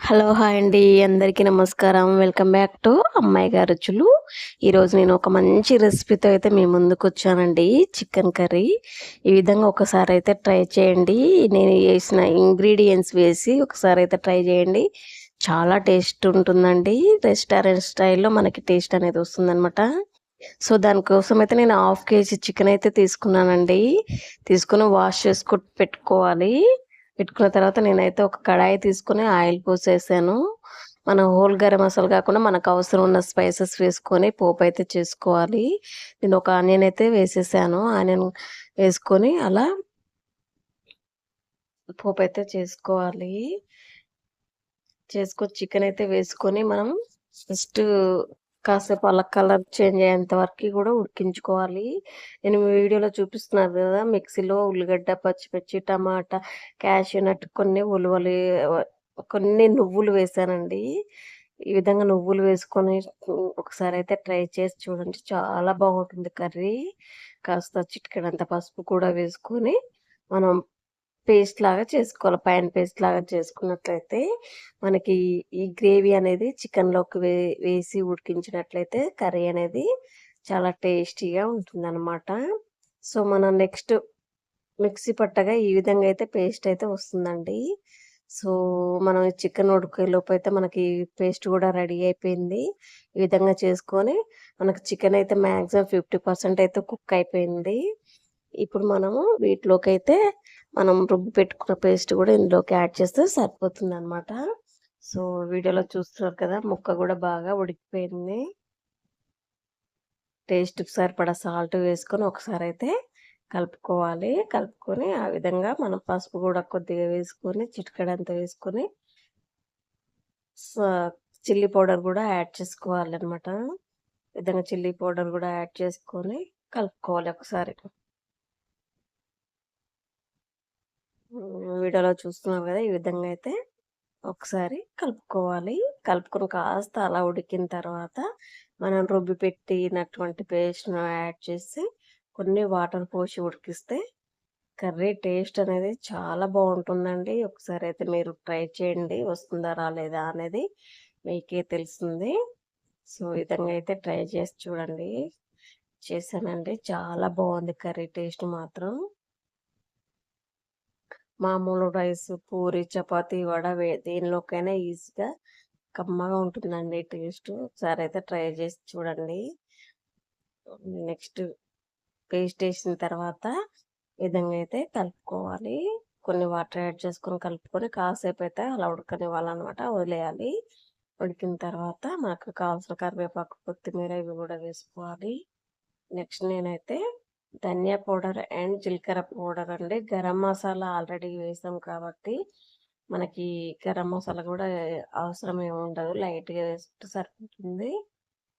Hello hi అండి. అందరికీ నమస్కారం. వెల్కమ్ బ్యాక్ టు అమ్మాయి గారు రుచులు. ఈరోజు నేను ఒక మంచి రెసిపీతో అయితే మీ ముందుకు వచ్చానండి. Chicken curry. ఈ విధంగా ఒకసారి అయితే ట్రై చేయండి. నేను వేసిన ఇంగ్రీడియంట్స్ వేసి ఒకసారి అయితే ట్రై చేయండి. చాలా టేస్ట్ ఉంటుందండి. రెస్టారెంట్ స్టైల్లో మనకి టేస్ట్ అనేది వస్తుందన్నమాట. సో దానికోసం అయితే నేను హాఫ్ కేజీ చికెన్ అయితే తీసుకున్నానండి. తీసుకుని వాష్ చేసుకు పెట్టుకోవాలి. పెట్టుకున్న తర్వాత నేనైతే ఒక కడాయి తీసుకొని ఆయిల్ పోసేసాను. మన హోల్ గరం మసాలా కాకుండా మనకు అవసరం ఉన్న స్పైసెస్ వేసుకొని పోపు అయితే చేసుకోవాలి. నేను ఒక ఆనియన్ అయితే వేసేసాను. ఆనియన్ వేసుకొని అలా పోపు అయితే చేసుకోవాలి. చేసుకొని చికెన్ అయితే వేసుకొని మనం ఫస్ట్ కాసేపు అలా కలర్ చేంజ్ అయ్యేంత వరకు కూడా ఉడికించుకోవాలి. నేను వీడియోలో చూపిస్తున్నాను కదా మిక్సీలో ఉల్లిగడ్డ పచ్చిమిర్చి టమాటా క్యాషూ నట్ కొన్ని ఉలువలు కొన్ని నువ్వులు వేసానండి. ఈ విధంగా నువ్వులు వేసుకొని ఒకసారి అయితే ట్రై చేసి చూడండి. చాలా బాగుంటుంది కర్రీ. కాస్త చిటికెడంత పసుపు కూడా వేసుకొని మనం పేస్ట్ లాగా చేసుకోవాలి. పైన పేస్ట్ లాగా చేసుకున్నట్లయితే మనకి ఈ గ్రేవీ అనేది చికెన్లోకి వే వేసి ఉడికించినట్లయితే కర్రీ అనేది చాలా టేస్టీగా ఉంటుందన్నమాట. సో మనం నెక్స్ట్ మిక్సీ పట్టగా ఈ విధంగా అయితే పేస్ట్ అయితే వస్తుందండి. సో మనం చికెన్ ఉడికేలోపు అయితే మనకి పేస్ట్ కూడా రెడీ అయిపోయింది. ఈ విధంగా చేసుకొని మనకు చికెన్ అయితే మ్యాక్సిమం ఫిఫ్టీ పర్సెంట్ అయితే కుక్ అయిపోయింది. ఇప్పుడు మనము వీటిలోకి అయితే మనం రుబ్బు పెట్టుకున్న పేస్ట్ కూడా ఇందులోకి యాడ్ చేస్తే సరిపోతుంది అనమాట సో వీడియోలో చూస్తున్నారు కదా ముక్క కూడా బాగా ఉడికిపోయింది. టేస్ట్ సరిపడా సాల్ట్ వేసుకొని ఒకసారి అయితే కలుపుకోవాలి. కలుపుకొని ఆ విధంగా మనం పసుపు కూడా కొద్దిగా వేసుకొని చిటికడంతా వేసుకొని చిల్లీ పౌడర్ కూడా యాడ్ చేసుకోవాలి అనమాట విధంగా చిల్లీ పౌడర్ కూడా యాడ్ చేసుకొని కలుపుకోవాలి ఒకసారి. వీడియోలో చూస్తున్నాం కదా ఈ విధంగా అయితే ఒకసారి కలుపుకోవాలి. కలుపుకొని కాస్త అలా ఉడికిన తర్వాత మనం రుబ్బి పెట్టినటువంటి పేస్ట్ను యాడ్ చేసి కొన్ని వాటర్ పోసి ఉడికిస్తే కర్రీ టేస్ట్ అనేది చాలా బాగుంటుందండి. ఒకసారి అయితే మీరు ట్రై చేయండి. వస్తుందా రాలేదా అనేది మీకే తెలుస్తుంది సో విధంగా అయితే ట్రై చేసి చూడండి. చేశానండి. చాలా బాగుంది కర్రీ టేస్ట్ మాత్రం. మామూలు రైస్ పూరి చపాతీ వడ దేనిలోకైనా ఈజీగా కమ్మగా ఉంటుందండి టేస్ట్. ఒకసారి అయితే ట్రై చేసి చూడండి. నెక్స్ట్ పేస్ట్ వేసిన తర్వాత విధంగా అయితే కలుపుకోవాలి. కొన్ని వాటర్ యాడ్ చేసుకొని కలుపుకొని కాసేపు అయితే అలా ఉడకనివ్వాలన్నమాట వదిలేయాలి. ఉడికిన తర్వాత మనకు కావాల్సిన కరివేపాకు కొత్తిమీర ఇవి కూడా వేసుకోవాలి. నెక్స్ట్ నేనైతే ధనియా పౌడర్ అండ్ జీలకర్ర పౌడర్ అండి. గరం మసాలా ఆల్రెడీ వేసాం కాబట్టి మనకి గరం మసాలా కూడా అవసరం ఏమి ఉండదు. లైట్గా వేస్తే సరిపోతుంది.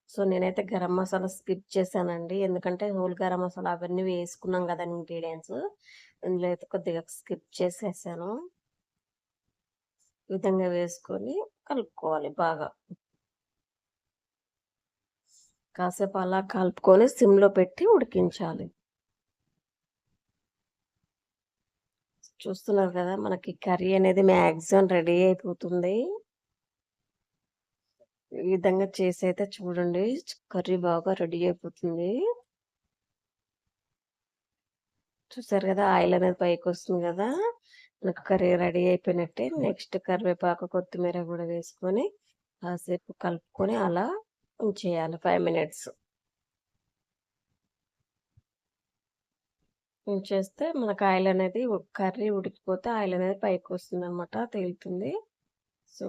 సో నేనైతే గరం మసాలా స్కిప్ చేశానండి. ఎందుకంటే హోల్ గరం మసాలా అవన్నీ వేసుకున్నాం కదా ఇంగ్రీడియంట్స్. ఇందులో అయితే కొద్దిగా స్కిప్ చేసేసాను. విధంగా వేసుకొని కలుపుకోవాలి బాగా. కాసేపు అలా కలుపుకొని సిమ్లో పెట్టి ఉడికించాలి. చూస్తున్నారు కదా మనకి కర్రీ అనేది మ్యాక్సిమం రెడీ అయిపోతుంది. ఈ విధంగా చేసి అయితే చూడండి కర్రీ బాగా రెడీ అయిపోతుంది. చూసారు కదా ఆయిల్ అనేది పైకి వస్తుంది కదా మనకు కర్రీ రెడీ అయిపోయినట్టే నెక్స్ట్ కరివేపాకు కొత్తిమీర కూడా వేసుకొని కాసేపు కలుపుకొని అలా ఉంచేయాలి ఫైవ్ మినిట్స్. ఉంచేస్తే మనకు ఆయిల్ అనేది కర్రీ ఉడికిపోతే ఆయిల్ అనేది పైకి వస్తుంది అనమాట తేలుతుంది. సో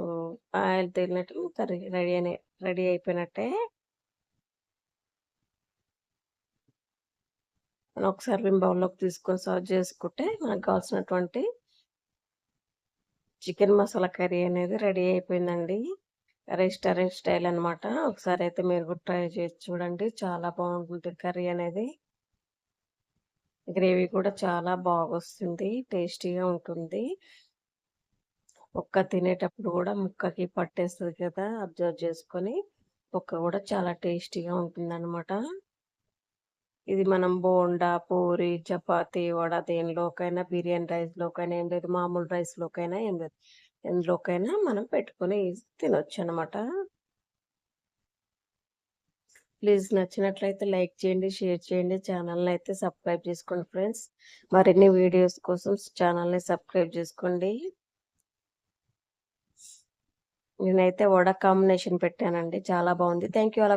ఆయిల్ తేలినట్టు కర్రీ రెడీ అనే రెడీ అయిపోయినట్టే. మనం ఒకసారి మేము బౌల్లోకి తీసుకొని సర్వ్ చేసుకుంటే మనకు కావాల్సినటువంటి చికెన్ మసాలా కర్రీ అనేది రెడీ అయిపోయిందండి. రెస్టారెంట్ స్టైల్ అనమాట ఒకసారి అయితే మీరు కూడా ట్రై చేసి చూడండి. చాలా బాగుంటుంది కర్రీ అనేది. గ్రేవీ కూడా చాలా బాగొస్తుంది టేస్టీగా ఉంటుంది. ఒక్క తినేటప్పుడు కూడా ముక్కకి పట్టేస్తుంది కదా అబ్జర్వ్ చేసుకొని ఒక్క కూడా చాలా టేస్టీగా ఉంటుందన్నమాట. ఇది మనం బోండా పూరి చపాతి వడ దేనిలోకైనా బిర్యానీ రైస్లోకైనా ఏం లేదు మామూలు రైస్లోకైనా ఏం లేదు. ఎందులోకైనా మనం పెట్టుకొని తినొచ్చు అనమాట ప్లీజ్ నచ్చినట్లయితే లైక్ చేయండి షేర్ చేయండి. ఛానల్ని అయితే సబ్స్క్రైబ్ చేసుకోండి ఫ్రెండ్స్. మరిన్ని వీడియోస్ కోసం ఛానల్ని సబ్స్క్రైబ్ చేసుకోండి. నేనైతే వడ కాంబినేషన్ పెట్టానండి. చాలా బాగుంది. థ్యాంక్ యూ అలా